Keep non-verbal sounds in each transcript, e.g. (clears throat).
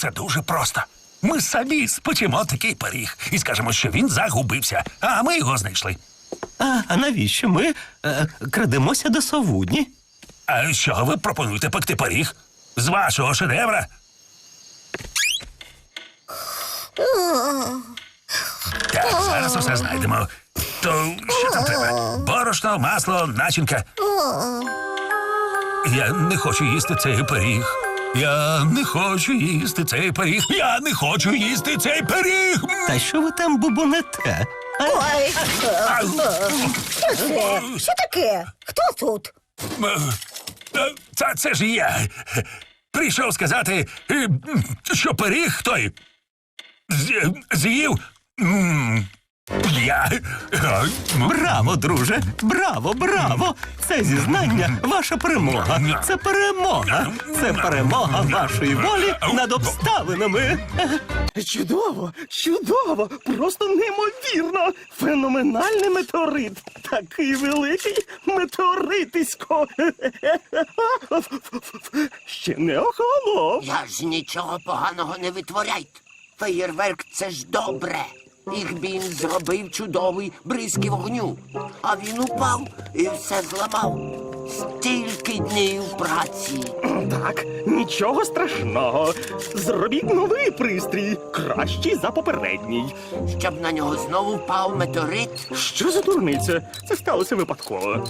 все дуже просто. Ми самі спечемо такий пиріг і скажемо, що він загубився, а ми його знайшли. А, а навіщо ми е, крадемося до совудні? А що ви пропонуєте пекти пиріг? З вашого шедевра? Так, зараз усе знайдемо. То що там треба? Борошно, масло, начинка. Я не хочу їсти цей пиріг. Я не хочу їсти цей пиріг. Я не хочу їсти цей пиріг. Та що ви там бубонете? Ой, що це? Що таке? Хто тут? Та це ж я. Прийшов сказати, е, що пиріг той з'їв. Я. Браво, друже! Браво, браво! Це зізнання ваша перемога. Це перемога. Це перемога вашої волі над обставинами. Чудово, чудово, просто неймовірно. Феноменальний метеорит. Такий великий метеоритисько. Ще не охолонув. Я ж нічого поганого не витворяйте. Феєрверк це ж добре. Їх він зробив чудовий бризки вогню. А він упав і все зламав. Стільки днів праці. (clears throat) Так, нічого страшного. Зробіть новий пристрій, кращий за попередній. Щоб на нього знову впав метеорит. Що за дурниця? Це сталося випадково.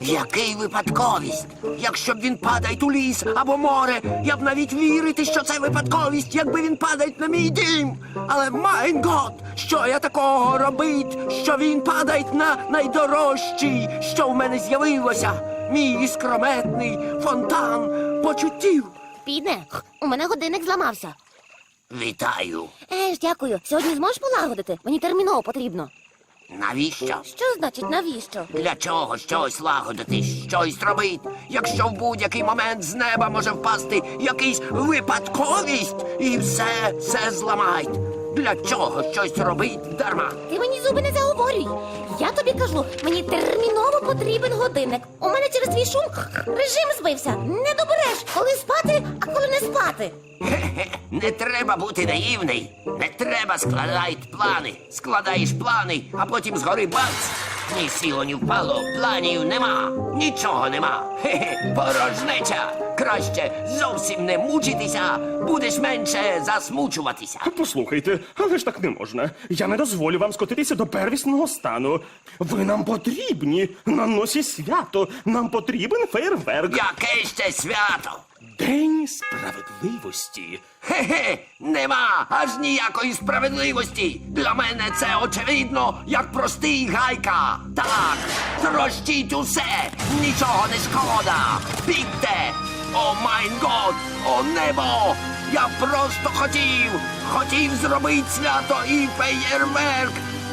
Який випадковість? Якщо б він падає у ліс або море, я б навіть вірити, що це випадковість, якби він падає на мій дім. Але майн год, що я такого робить, що він падає на найдорожчий, що в мене з'явилося. Мій іскрометний фонтан почуттів. Підне, у мене годинник зламався. Вітаю. Е ж, дякую. Сьогодні зможеш полагодити? Мені терміново потрібно. Навіщо? Що значить навіщо? Для чого щось лагодити, щось робить, якщо в будь-який момент з неба може впасти якийсь випадковість і все, все зламають. Для чого щось робить дарма? Ти мені зуби не заговорюй. Я тобі кажу, мені терміново потрібен годинник. У мене через твій шум режим збився. Не добереш, коли спати, а коли не спати. (laughs) Не треба бути наївний. Не треба складати плани. Складаєш плани, а потім згори бац. Ні сіло, ні впало, планів нема, нічого нема. Хе-хе, порожнеча. Краще зовсім не мучитися, будеш менше засмучуватися. Послухайте, але ж так не можна. Я не дозволю вам скотитися до первісного стану. Ви нам потрібні на носі свято. Нам потрібен фейерверк. Яке ще свято? День справедливості. Хе-хе, нема аж ніякої справедливості. Для мене це очевидно, як простий гайка. Так, трощіть усе, нічого не шкода. Бігте! О майн год, о небо! Я просто хотів, хотів зробити свято і феєрверк.